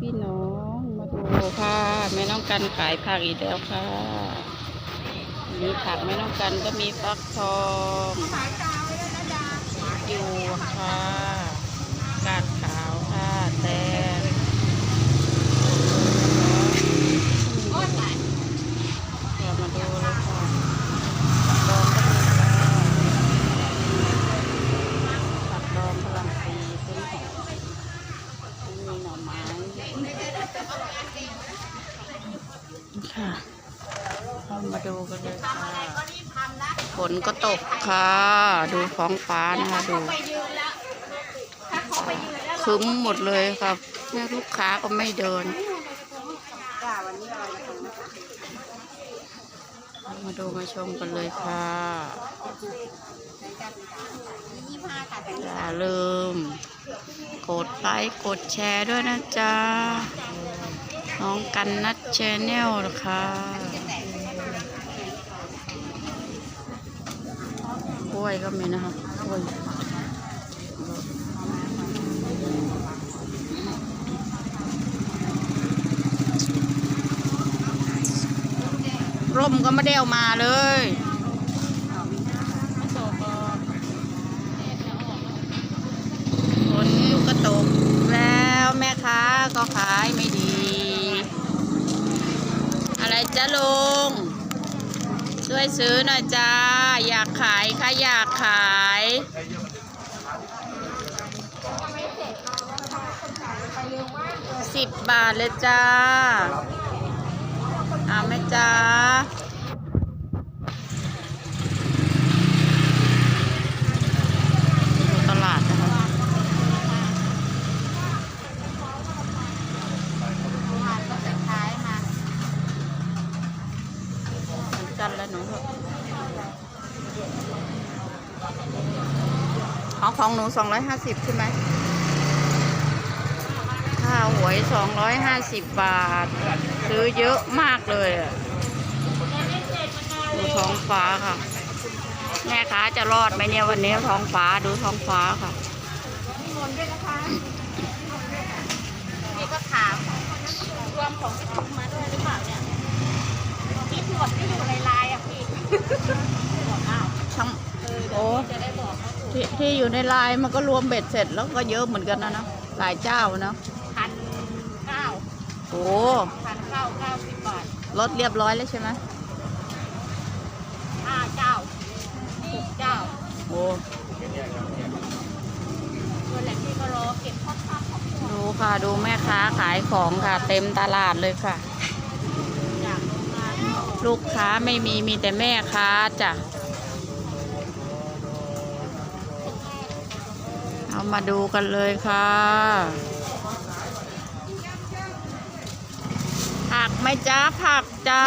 พี่น้องมาดูค่ะแม่น้องกันขายผักอีกแล้วค่ะมีผักแม่น้องกันก็มีฟักทองอยู่ค่ะกาดขาวค่ะแตงเดี๋ยวมาดูเลยค่ะดองก็มีค่ะผักดองพลังปีต้นหอม มีหน่อไม้ค่ะเรามาดูกันเลยค่ะฝ นก็ตกค่ะ ดูท้องฟ้านะคะดูคึ้มหมดเลยครับแม่ลูกค้าก็ไม่เดิน มาดูมาชมกันเลยค่ะอย่าลืมกดไลค์กดแชร์ด้วยนะจ๊ะน้องกันนัดแชนแนลนะคะ ล้วยก็มีนะคะกล้วยร่มก็ไม่ได้เอามาเลยฝนก็ตกแล้วแม่ค้าก็ขายไม่ดี อะไรจ้าลุงช่วยซื้อหน่อยจ้า อยาก ขายค่ะอยากขาย สิบบาทเลยจ้าเอาไหมจ้าดูตลาดนะคะ เหมือนกันแล้วหนู ของของหนูสองร้อยห้าสิบใช่ไหมค่าหวยสองร้อยห้าสิบบาท ซื้อเยอะมากเลยอะดูท้องฟ้าค่ะ แม่ค้าจะรอดไหมเนี่ยวันนี้ท้องฟ้าดูท้องฟ้าค่ะนี่ก็ถามรวมของที่ทำมาด้วยหรือเปล่าเนี่ยคิดหมดที่อยู่ในไลน์อะพี่บอกอ้าวทั้งเออโอ้เดี๋ยวจะได้บอกเขาถูก ที่ที่อยู่ในไลน์มันก็รวมเบ็ดเสร็จแล้วก็เยอะเหมือนกันนะเนาะหลายเจ้าเนาะพันเก้าโอ้พันเก้าเก้าสิบบาทลดเรียบร้อยแล้วใช่ไหมห้าเจ้าหกเจ้าโอ้ส่วนแหละพี่ก็รอเก็บข้อข้าวของดูค่ะดูแม่ค้าขายของค่ะ เต็มตลาดเลยค่ะ จากโรงงาน ลูกค้าไม่มีมีแต่แม่ค้าจ้ะ เอามาดูกันเลยค่ะผักไหมจ้าผักจ้า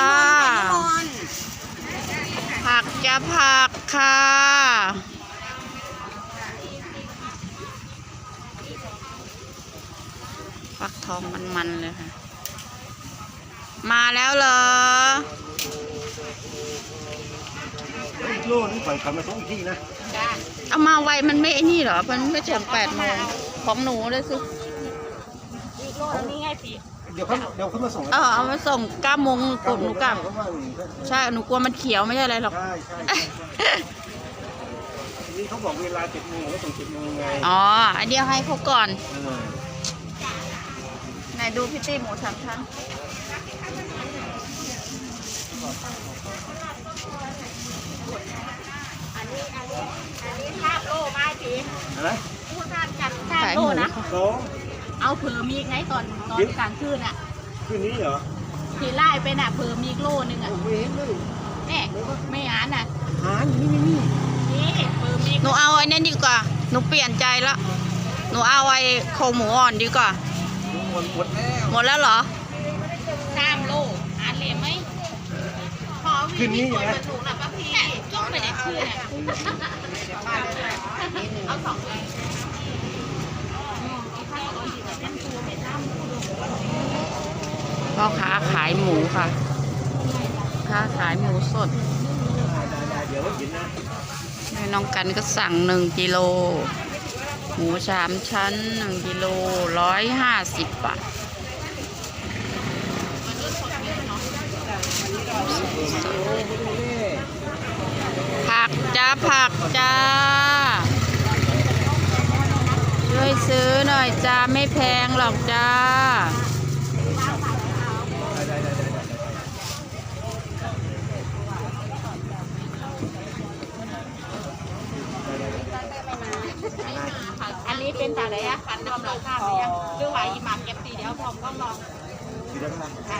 ผักจะผักค่ะฟักทองมันๆเลยค่ะ มาแล้วเหรอโลนี่ปล่อยขับมาสองที่นะ เอามาไวมันไม่ไอ้นี่เหรอ มันไม่ถึงแปดโมงของหนูเลยสิอีกโลนึงนี่ไงพี่เดี๋ยวเขาเดี๋ยวเขามาส่งเออเอามาส่งเก้าโมงกดหนูกลับเขาว่าอย่างนี้ใช่หนูกลัวมันเขียวไม่ใช่อะไรหรอกใช่ใช่ใช่ทีนี้เขาบอกเวลาเจ็ดโมงเขาส่งเจ็ดโมงไงอ๋ออันเดียวให้เขาก่อนเออไหนดูพี่ตี้หมูสามชั้นอั นนี้อันนี้อันนี้ภาพโลไม้พี่อะไรพูดภาพกันภาพขายโลหมูนะ สองเอาเผื่อมีอีกไงตอนตอนกลางคืนอะคืนนี้เหรอที่ไล่ไปน่ะเผื่อมีอีกโลนึงอะผมไม่เห็นเลยแน่ไม่อ่านน่ะหาอยู่นี่นี่นี่นี่เผื่อมีหนูเอาไอ้นั่นดีกว่า หนูเปลี่ยนใจแล้วหนูเอาไอ้โครงหมูอ่อนดีกว่า หมดหมดแล้วหมดแล้วเหรอ สามโลอ่านเลยไหมพอวิ่งมีคนมาถูกแล้วป้า เอาสองเลยพ่อค้าขายหมูค่ะ ค้าขายหมูสดแม่น้องกันก็สั่งหนึ่งกิโล หมูสามชั้นหนึ่งกิโลร้อยห้าสิบบาท ผักจ้าผักจ้าช่วยซื้อหน่อยจ้าไม่แพงหรอกจ้าอันนี้เป็นตาอะไรอะฟันรวมราคาไหมอะหรือว่าอีหมาเก็บสีเดียวผมก็ลองทีเดียวนะค่ะ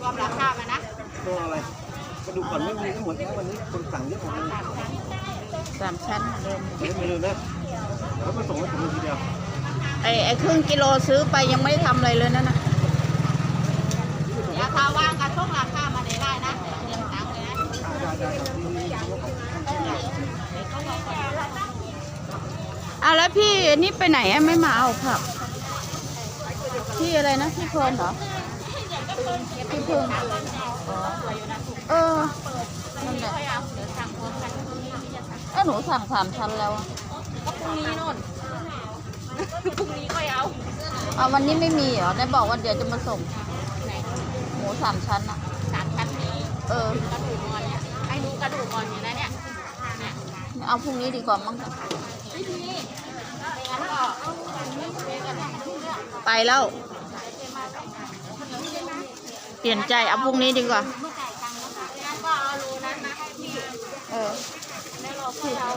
รวมราคามานะตัวอะไร กระดูกก่อนไม่มีทั้งหมดวันนี้คนสั่งเยอะมากเลยสามชั้นเดิมไม่ไม่เลยนะแล้วมาส่งให้ผมทีเดียวไอ้ไอ้ครึ่งกิโลซื้อไปยังไม่ทำอะไรเลยนั่นนะราคาว่างกับช่วงราคามาได้ได้นะเรียนตังค์เลยนะได้ได้ครับเอาแล้วพี่นี่ไปไหนอะไม่มาเอาผักพี่อะไรนะพี่เพลินเหรอพี่เพลิน เออนั่นแหละค่อยเอาเดี๋ยวสั่งพร้อมกันพรุ่งนี้ที่จะสั่งเอ้ยหนูสั่งสามชั้นแล้วอะก็พรุ่งนี้นู่นพรุ่งนี้ค่อยเอาเอาวันนี้ไม่มีเหรอได้บอกว่าเดี๋ยวจะมาส่งไหนหมูสามชั้นอะสามชั้นนี้เออกระดูกอ่อนเนี่ยไอ้หนูกระดูกอ่อนอยู่นะเนี่ยเนี่ยเอาพรุ่งนี้ดีกว่ามั้งไม่มีไม่งั้นก็เรียนกันทุกเรื่องไปแล้ว เปลี่ยนใจเอาพรุ่งนี้ดีกว่า เมื่อจ่ายตังค์แล้วค่ะงั้นก็เอารูนั้นมาให้พี่เออ แล้วเราค่อยเอา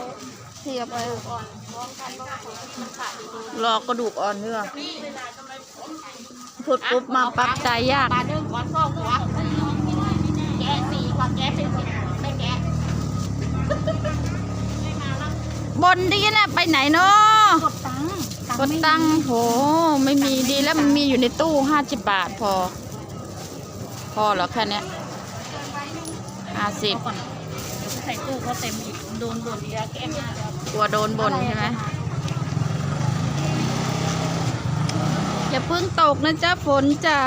พี่เอาไปก่อนพร้อมกันเพราะว่ามันขาดอยู่ดูรอกระดูกอ่อนเนื้อนี่พูดปุ๊บมาปั๊บใจยาก ปลานึ่งก้อนสองหัวแกะสี่กว่าแกะเป็นสิบไม่แกะไม่มาแล้วบนดีนะไปไหนเนาะกดตังค์กดตังค์โห ไม่มีดีแล้วมันมีอยู่ในตู้ห้าสิบบาทพอ พอเหรอแค่เนี้ยห้าสิบก่อนใส่ตู้เขาเต็มอีกโดนบ่นอีกแล้วแกะมากกลัวโดนบ่นใช่ไหมอย่าเพิ่งตกนะจ๊ะฝนจ๋า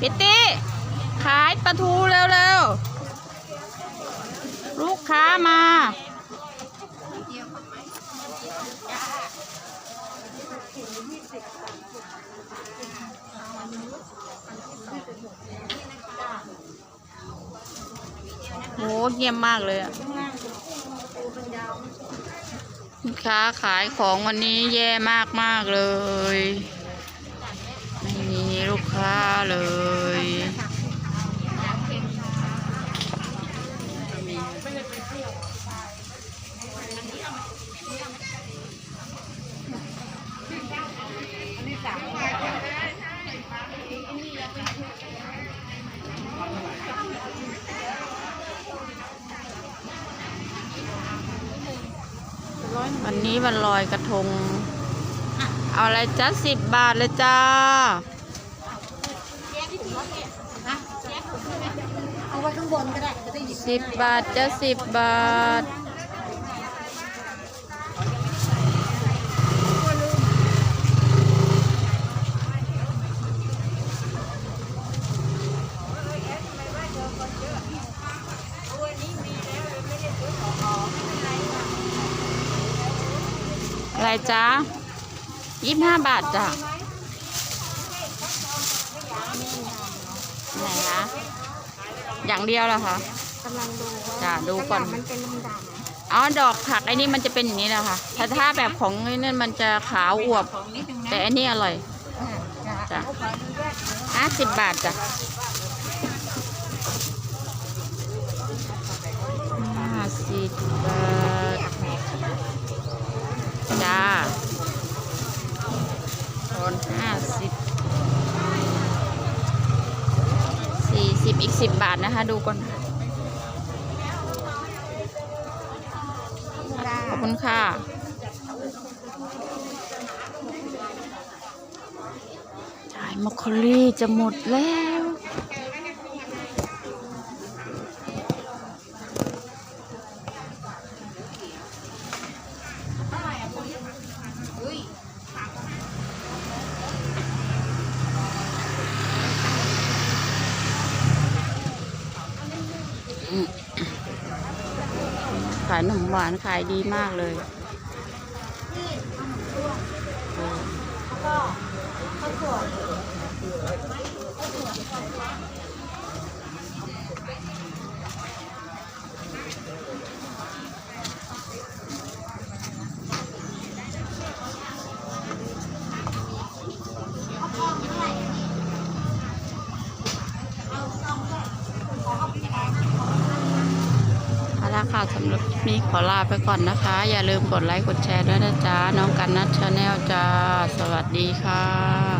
พิตตี้ขายปลาทูเร็วๆ ลูกค้ามา โหเยี่ยมมากเลยอะลูกค้าขายของวันนี้แย่มากมากเลย ไม่มีลูกค้าเลย วันนี้วันลอยกระทง เอาอะไรจ้าสิบบาทเลยจ้าแยกถุงแล้วเนี่ยนะแยกถุงใช่ไหมเอาไว้ข้างบนก็ได้จะได้หยิบสิบบาทจ้าสิบบาท อะไรจ้ายี่สิบห้าบาทจ้ะไหนคะอย่างเดียวเหรอคะกำลังดูว่าจ้ะดูก่อนมันเป็นดำอ๋อดอกผักไอ้นี่มันจะเป็นอย่างนี้แหละค่ะถ้าถ้าแบบของไอ้นั่นมันจะขาวอวบๆของนิดนึงนะแต่อันนี้อร่อยจ้ะห้าสิบบาทจ้ะห้าสิบบาท จ้าทอนห้า สิบสี่สิบอีกสิบบาทนะคะ ดูก่อนขอบคุณค่ะจ่ายมอคคอรี่จะหมดแล้ว ขายขนมหวานขายดีมากเลยโอ้เอาวสวย สำหรับคลิปนี้ขอลาไปก่อนนะคะ อย่าลืมกดไลค์กดแชร์ด้วยนะจ๊ะ น้องกันนัทชาแนลจ้า สวัสดีค่ะ